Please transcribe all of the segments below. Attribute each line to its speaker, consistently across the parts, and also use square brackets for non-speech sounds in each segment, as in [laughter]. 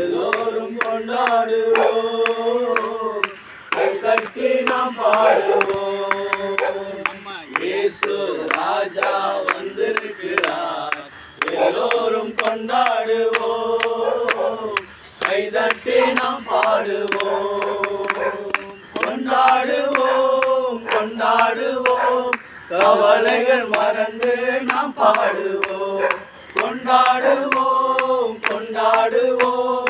Speaker 1: எல்லோரும் கொண்டாடுவோம். கை தட்டி நாம் பாடுவோம். இயேசு ராஜா வந்திருக்கிறார். எல்லோரும் கொண்டாடுவோம். கை தட்டி நாம் பாடுவோம். கொண்டாடுவோம் கொண்டாடுவோம். கவலைகள் மறந்து நாம் பாடுவோம். கொண்டாடுவோம் கொண்டாடுவோம்.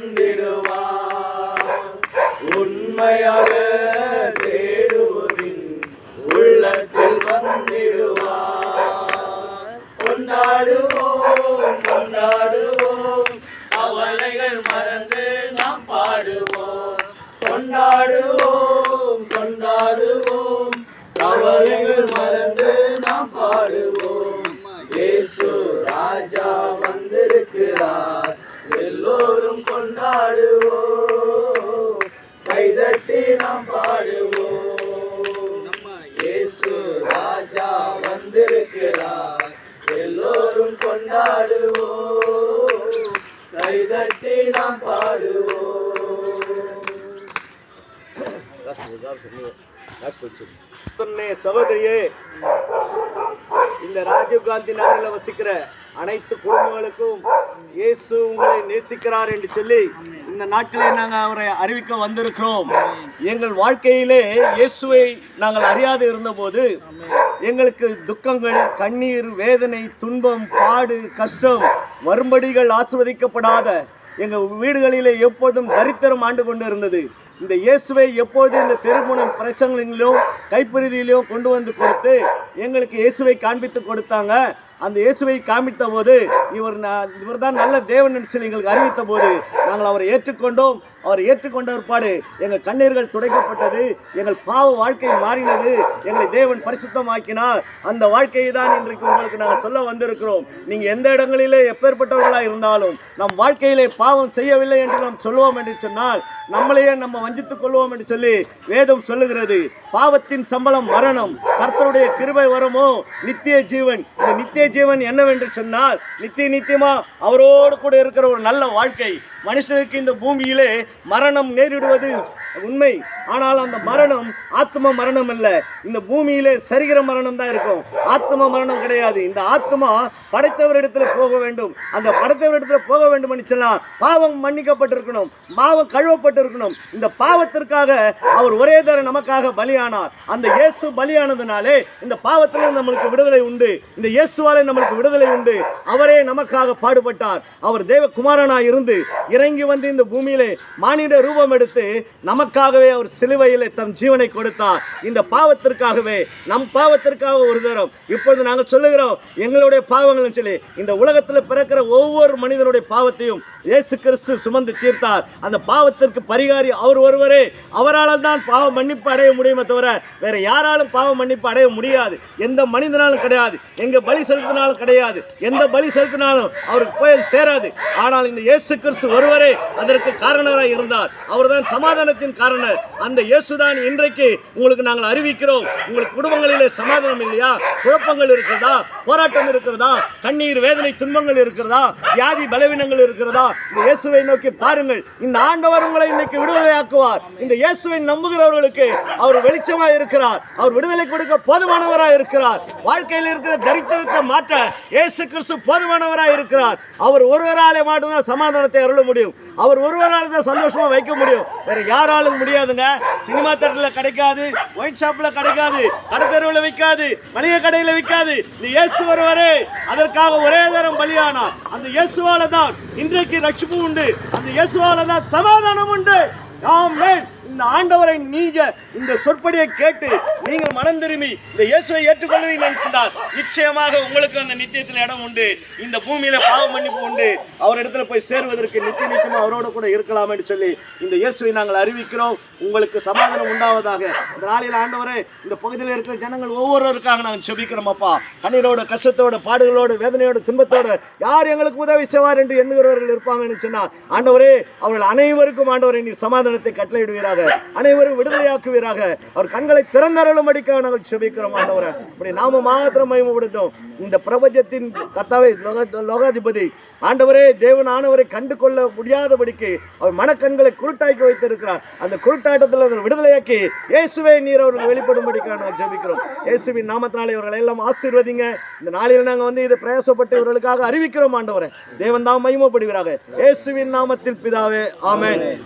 Speaker 1: உள்ளத்தில் உண்மையாக தேடுவோரின் உள்ளத்தில் வந்திடுவார். கொண்டாடுவோம் கொண்டாடுவோம். கவலைகள் மறந்து நாம் பாடுவோம். கொண்டாடுவோம் கொண்டாடுவோம். கவலைகள் மறந்து நாம் பாடுவோம். இயேசு ராஜா வந்திருக்கிறார். எல்லோரும் கொண்டாடுவோம். கைதட்டி நாம் பாடுவோம். இயேசு ராஜா வந்திருக்கிறார். எல்லோரும் கொண்டாடுவோம். கைதட்டி நாம் பாடுவோம். [coughs] சகோதரியே இந்த ராஜீவ் காந்தி நகரில் வசிக்கிற அனைத்து குடும்பங்களுக்கும் இயேசு உங்களை நேசிக்கிறார் என்று சொல்லி இந்த நாட்டிலே நாங்கள் அவரை அறிவிக்க வந்திருக்கிறோம். எங்கள் வாழ்க்கையிலே இயேசுவை நாங்கள் அறியாது இருந்தபோது எங்களுக்கு துக்கங்கள் கண்ணீர் வேதனை துன்பம் பாடு கஷ்டம் மறுபடிகள் ஆசிர்வதிக்கப்படாத எங்கள் வீடுகளிலே எப்போதும் தரித்திரம் ஆண்டு கொண்டு இருந்தது இந்த இயேசுவை எப்போது இந்த திருமண பிரச்சனைகளிலும் கைப்பகுதியிலும் கொண்டு வந்து கொடுத்து எங்களுக்கு இயேசுவை காண்பித்து கொடுத்தாங்க. அந்த இயேசுவை காண்பித்த போது இவர் இவர் தான் நல்ல தேவன் என்று எங்களுக்கு அறிவித்த போது நாங்கள் அவரை ஏற்றுக்கொண்டோம். அவர் ஏற்றுக்கொண்ட ஒருபாடு எங்கள் கண்ணீர்கள் துடைக்கப்பட்டது எங்கள் பாவ வாழ்க்கை மாறினது எங்களை தேவன் பரிசுத்தமாக்கினார். அந்த வாழ்க்கையை தான் இன்றைக்கு உங்களுக்கு நாங்கள் சொல்ல வந்திருக்கிறோம். நீங்கள் எந்த இடங்களிலே எப்பேற்பட்டவர்களாக இருந்தாலும் நம் வாழ்க்கையிலே பாவம் செய்யவில்லை என்று நாம் சொல்லுவோம் என்று சொன்னால் நம்மளையே நம்ம வஞ்சித்துக் கொள்வோம் என்று சொல்லி வேதம் சொல்லுகிறது. பாவத்தின் சம்பளம் மரணம். கர்த்தருடைய கிருபை வரமோ? நித்திய ஜீவன். இந்த நித்திய ஜீவன் என்னவென்று சொன்னால் நித்திய நித்தியமா அவரோடு கூட இருக்கிற ஒரு நல்ல வாழ்க்கை. மனுஷனுக்கு இந்த பூமியிலே மரணம் நேரிடுவது உண்மை. ஆனால் அந்த மரணம் ஆத்ம மரணம் இல்லை இந்த பூமியிலே சரிகிற மரணம் தான் இருக்கும். ஆத்ம மரணம் கிடையாது. இந்த ஆத்மா படைத்தவரிடத்துல போக வேண்டும். அந்த படைத்தவரிடத்துல போக வேண்டும் என்று சொன்னால் பாவம் மன்னிக்கப்பட்டிருக்கணும். பாவம் கழுவப்பட்டிருக்கணும். இந்த பாவத்திற்காக அவர் ஒரே தர நமக்காக பலியானார். அந்த இயேசு பலியானதுனாலே இந்த பாவத்தில் நம்மளுக்கு விடுதலை உண்டு. இந்த இயேசுவாலே நம்மளுக்கு விடுதலை உண்டு. அவரே நமக்காக பாடுபட்டார். அவர் தேவகுமாரனாய் இருந்து இறங்கி வந்து இந்த பூமியிலே மானிட ரூபம் எடுத்து நமக்காகவே அவர் சிலுவையில் தம் ஜீவனை கொடுத்தார். இந்த பாவத்திற்காகவே நம் பாவத்திற்காக ஒரு தரம். இப்பொழுது நாங்கள் சொல்லுகிறோம் எங்களுடைய பாவங்கள்னு சொல்லி இந்த உலகத்தில் பிறக்கிற ஒவ்வொரு மனிதனுடைய பாவத்தையும் இயேசு கிறிஸ்து சுமந்து தீர்த்தார். அந்த பாவத்திற்கு பரிகாரி அவர் ஒருவரே. அவரால் தான் பாவ மன்னிப்பு அடைய முடியுமே தவிர வேற யாராலும் பாவ மன்னிப்பு அடைய முடியாது. எந்த மனிதனாலும் கிடையாது. எங்க பலி செலுத்தினாலும் கிடையாது. எந்த பலி செலுத்தினாலும் அவருக்கு போய் சேராது. ஆனால் இந்த இயேசு கிறிஸ்து ஒருவரே அதற்கு காரணராக இருந்தார். அவர்தான் சமாதானத்தின் காரணர். அந்த இயேசுதான் இன்றைக்கு உங்களுக்கு நாங்கள் அறிவிக்கிறோம். உங்களுக்கு குடும்பங்களிலே சமாதானம் இல்லையா? குழப்பங்கள் இருக்கிறதா? போராட்டம் இருக்கிறதா? கண்ணீர் வேதனை துன்பங்கள் இருக்கிறதா? வியாதி பலவீனங்கள் இருக்கிறதா? இந்த இயேசுவை நோக்கி பாருங்கள். இந்த ஆண்டவர் உங்களை இன்னைக்கு விடுதலையாக்குவார். இந்த இயேசுவை நம்புகிறவர்களுக்கு அவர் வெளிச்சமாக இருக்கிறார். அவர் விடுதலை கொடுக்க போதுமானவராக இருக்கிறார். வாழ்க்கையில் இருக்கிற தரித்திரத்தை மாற்ற இயேசு கிறிஸ்து போதுமானவராக இருக்கிறார். அவர் ஒருவராலே மட்டும்தான் சமாதானத்தை அருள முடியும். அவர் ஒருவரால் தான் சந்தோஷமாக வைக்க முடியும். வேற யாராலும் முடியாதுங்க. சினிமா தேட்டரில் கிடைக்காது ஒயிட் ஷாப்ல கிடைக்காது கடைத்தெருவில் விற்காது மளிகை கடையில் விற்காது இந்த இயேசு ஒருவரே அதற்காக ஒரே தரம் பலியானார் அந்த இயேசுவால தான் இன்றைக்கு ரட்சிப்பு உண்டு. அந்த இயேசுவால தான் சமாதானம் உண்டு. ஆமென். இந்த ஆண்டவரை நீங்க இந்த சொற்படியை கேட்டு நீங்கள் மனம் திரும்பி இந்த இயேசுவை ஏற்றுக்கொள்வீங்க நினைத்தால் நிச்சயமாக உங்களுக்கு அந்த நித்தியத்தில் இடம் உண்டு. இந்த பூமியில பாவ மன்னிப்பு உண்டு. அவர் இடத்துல போய் சேருவதற்கு நித்திய நித்தியமாக அவரோட கூட இருக்கலாம் என்று சொல்லி இந்த இயேசுவை நாங்கள் அறிவிக்கிறோம். உங்களுக்கு சமாதானம் உண்டாவதாக. இந்த நாளில் ஆண்டவரே இந்த பகுதியில் இருக்கிற ஜனங்கள் ஒவ்வொருவருக்காக நாங்கள் செபிக்கிறோம் அப்பா. கண்ணீரோட கஷ்டத்தோட பாடுகளோடு வேதனையோட துன்பத்தோடு யார் எங்களுக்கு உதவி செய்வார் என்று எண்ணுகிறவர்கள் இருப்பாங்கன்னு சொன்னால் ஆண்டவரே அவர்கள் அனைவருக்கும் ஆண்டவரை நீர் சமாதானத்தை கட்டளையிடுவீராக. அனைவரும் விடுதலையாக்குவீராக. அவர் கண்களை திறந்தருளும் அடிக்க நாங்கள் செபிக்கிறோம் ஆண்டவரை. இப்படி நாம மாத்திரம் மயமப்படுத்தோம் இந்த பிரபஞ்சத்தின் கர்த்தாவை லோக- லோகாதிபதி ஆண்டவரே தேவன் ஆனவரை கண்டு கொள்ள முடியாதபடிக்கு அவர் மனக்கண்களை குருட்டாக்கி வைத்திருக்கிறார். அந்த குருட்டாட்டத்தில் அவர்கள் விடுதலையாக்கி இயேசுவே நீர் அவர்கள் வெளிப்படும்படிக்காக நாங்கள் ஜெபிக்கிறோம். இயேசுவின் நாமத்தினாலே இவர்களை எல்லாம் ஆசீர்வதிங்க. இந்த நாளில் நாங்கள் வந்து இதை பிரயாசப்பட்டு இவர்களுக்காக அறிவிக்கிறோம் ஆண்டவரை. தேவன் தான் மகிமைப்படுகிறாங்க இயேசுவின் நாமத்தில் பிதாவே ஆமேன்.